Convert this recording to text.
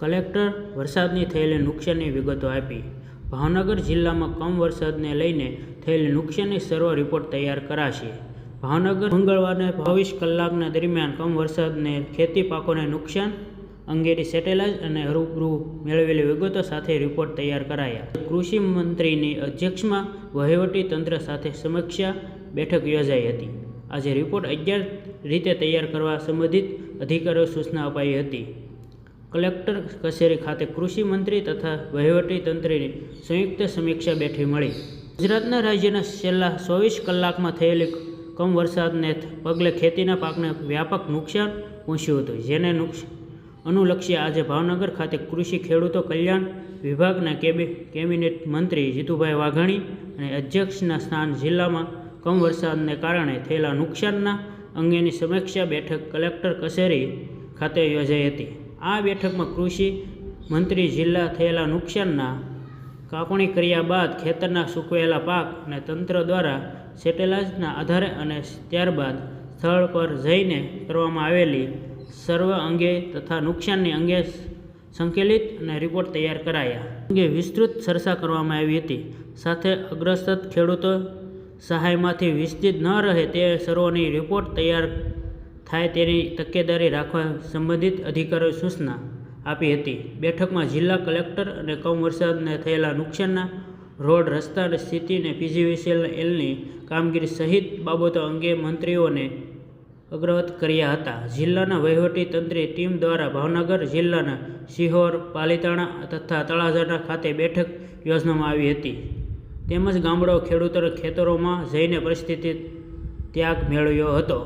Collector વરસાદની થયેલી નુકસાનની વિગતો આપી. ભાવનગર જિલ્લામાં કમ વરસાદને લઈને થયેલી નુકસાનની સર્વ રિપોર્ટ તૈયાર કરાશે. ભાવનગર મંગળવારે બાવીસ કલાકના દરમિયાન કમ વરસાદને ખેતી પાકોને નુકસાન અંગેની સેટેલાઇટ અને રૂબરૂ મેળવેલી વિગતો સાથે રિપોર્ટ તૈયાર કરાયા. કૃષિ મંત્રીની અધ્યક્ષમાં વહીવટી તંત્ર સાથે સમીક્ષા બેઠક યોજાઈ હતી. આજે રિપોર્ટ અગિયાર રીતે તૈયાર કરવા સંબંધિત અધિકારીઓ સૂચના અપાઈ હતી. કલેક્ટર કચેરી ખાતે કૃષિ મંત્રી તથા વહીવટી તંત્રની સંયુક્ત સમીક્ષા બેઠક મળી. ગુજરાતના રાજ્યના છેલ્લા ચોવીસ કલાકમાં થયેલી કમ વરસાદને પગલે ખેતીના પાકને વ્યાપક નુકસાન પહોંચ્યું હતું, જેને નુકસ, અનુલક્ષી આજે ભાવનગર ખાતે કૃષિ ખેડૂતો કલ્યાણ વિભાગના કેબિ, કેબિનેટ મંત્રી જીતુભાઈ વાઘાણી અને અધ્યક્ષના સ્થાન જિલ્લામાં કમ વરસાદને કારણે થયેલા નુકસાનના અંગેની સમીક્ષા બેઠક કલેક્ટર કચેરી ખાતે યોજાઈ હતી. આ બેઠકમાં કૃષિ મંત્રી જિલ્લા થયેલા નુકસાનના કાપણી કર્યા બાદ ખેતરના સૂકવેલા પાક અને તંત્ર દ્વારા સેટેલાઇટના આધારે અને ત્યારબાદ સ્થળ પર જઈને કરવામાં આવેલી સર્વ અંગે તથા નુકસાનની અંગે સંકલિત અને રિપોર્ટ તૈયાર કરાયા. અંગે વિસ્તૃત ચર્ચા કરવામાં આવી હતી. સાથે અગ્રસ્ત ખેડૂતો સહાયમાંથી વિસ્તૃત ન રહે તે સર્વોની રિપોર્ટ તૈયાર થાય તેની તકેદારી રાખવા સંબંધિત અધિકારીઓએ સૂચના આપી હતી. બેઠકમાં જિલ્લા કલેક્ટર અને કમ વરસાદને થયેલા નુકસાનના રોડ રસ્તાની સ્થિતિને પીજીવીસીએલ એલની કામગીરી સહિત બાબતો અંગે મંત્રીઓને અગ્રવત કર્યા હતા. જિલ્લાના વહીવટી તંત્રી ટીમ દ્વારા ભાવનગર જિલ્લાના સિહોર, પાલીતાણા તથા તળાજાના ખાતે બેઠક યોજવામાં આવી હતી. તેમજ ગામડાઓ ખેડૂતોના ખેતરોમાં જઈને પરિસ્થિતિ ત્યાગ મેળવ્યો હતો.